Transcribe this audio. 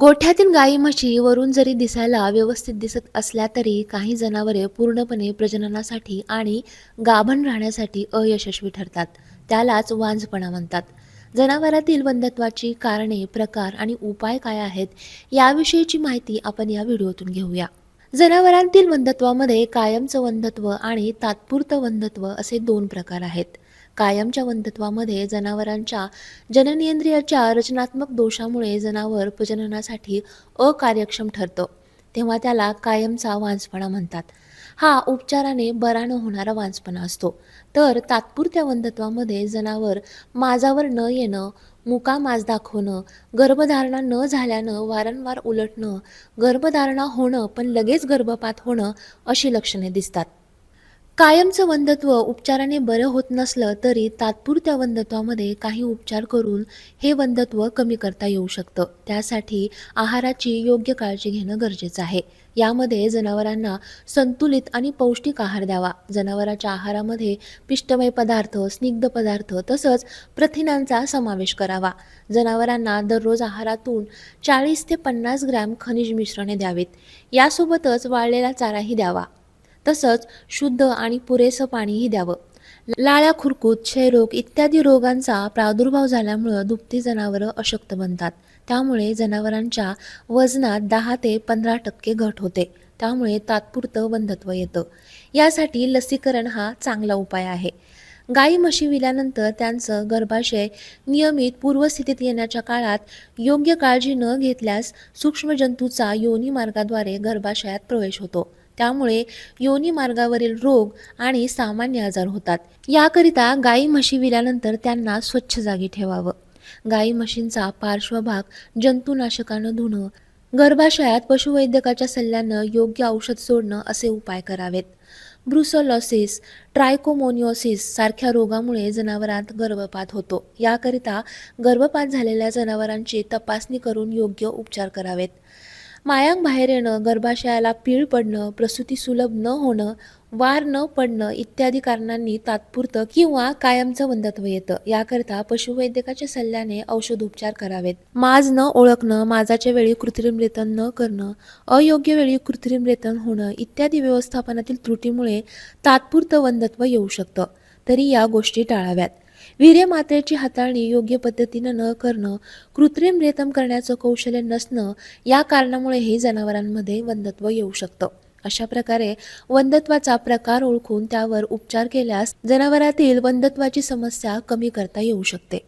गोठ्यातील गाई म्हशी वरून जरी दिसायला व्यवस्थित दिसत असल्या तरी काही जनावरे पूर्णपणे प्रजननासाठी आणि गाभण राहण्यासाठी अयशस्वी ठरतात. त्यालाच वांझपणा म्हणतात. जनावरातील बंधत्वाची कारणे प्रकार आणि उपाय काय आहेत याविषयीची माहिती आपण या व्हिडिओतून घेऊया. जनावरांतील वंधत्वामध्ये कायमचं वंधत्व आणि तात्पुरतं वंधत्व असे दोन प्रकार आहेत. कायमच्या वंधत्वामध्ये जनावरांच्या जननेंद्रियाच्या रचनात्मक दोषामुळे जनावर प्रजननासाठी अकार्यक्षम ठरतं. तेव्हा त्याला कायमचा वांसपणा म्हणतात. हा उपचाराने बरा न होणारा वांसपणा असतो. तर तात्पुरत्या वंधत्वामध्ये जनावर माजावर न येणं मुका माज दाखवणं गर्भधारणा न झाल्यानं वारंवार उलटणं गर्भधारणा होणं पण लगेच गर्भपात होणं अशी लक्षणे दिसतात. कायमचं वंधत्व उपचाराने बरं होत नसलं तरी तात्पुरत्या वंदत्वामध्ये काही उपचार करून हे वंधत्व कमी करता येऊ शकतं. त्यासाठी आहाराची योग्य काळजी घेणं गरजेचं आहे. यामध्ये जनावरांना संतुलित आणि पौष्टिक आहार द्यावा. जनावराच्या आहारामध्ये पिष्टमय पदार्थ स्निग्ध पदार्थ तसंच प्रथिनांचा समावेश करावा. जनावरांना दररोज आहारातून चाळीस ते पन्नास ग्रॅम खनिज मिश्रणे द्यावीत. यासोबतच वाळलेला चाराही द्यावा. तसंच शुद्ध आणि पुरेसं पाणीही द्यावं. लाळ्या खुरकूत क्षयरोग इत्यादी रोगांचा प्रादुर्भाव झाल्यामुळं दुभती जनावरं अशक्त बनतात. त्यामुळे जनावरांच्या वजनात दहा ते पंधरा टक्के घट होते. त्यामुळे तात्पुरतं बंधत्व येतं. यासाठी लसीकरण हा चांगला उपाय आहे. गाई म्हशी विल्यानंतर त्यांचं गर्भाशय नियमित पूर्वस्थितीत येण्याच्या काळात योग्य काळजी न घेतल्यास सूक्ष्मजंतूचा योनी मार्गाद्वारे गर्भाशयात प्रवेश होतो. त्यामुळे योनी मार्गावरील रोग आणि सामान्य आजार होतात. याकरिता गाई म्हशी विल्यानंतर त्यांना स्वच्छ जागी ठेवावं. गाई म्हशींचा पार्श्वभाग जंतुनाशकानं धुणं गर्भाशयात पशुवैद्यकाच्या सल्ल्यानं योग्य औषध सोडणं असे उपाय करावेत. ब्रुसोलॉसिस ट्रायकोमोनिओसिस सारख्या रोगामुळे जनावरांत गर्भपात होतो. याकरिता गर्भपात झालेल्या जनावरांची तपासणी करून योग्य उपचार करावेत. मायांग बाहेर येणं गर्भाशयाला पीळ पडणं प्रसूती सुलभ न होणं वार न पडणं इत्यादी कारणांनी तात्पुरतं किंवा कायमचं वंध्यत्व येतं. याकरता पशुवैद्यकाच्या सल्ल्याने औषधोपचार करावेत. माज न ओळखणं माजाच्या वेळी कृत्रिम रेतन न करणं अयोग्य वेळी कृत्रिम रेतन होणं इत्यादी व्यवस्थापनातील त्रुटीमुळे तात्पुरतं वंधत्व येऊ शकतं. तरी या गोष्टी टाळाव्यात. वीर्य मात्रेची हाताळणी योग्य पद्धतीनं न करणं कृत्रिम रेतम करण्याचं कौशल्य नसणं या कारणामुळेही जनावरांमध्ये वंधत्व येऊ शकतं. अशा प्रकारे वंदत्वाचा प्रकार ओळखून त्यावर उपचार केल्यास जनावरातील वंधत्वाची समस्या कमी करता येऊ शकते.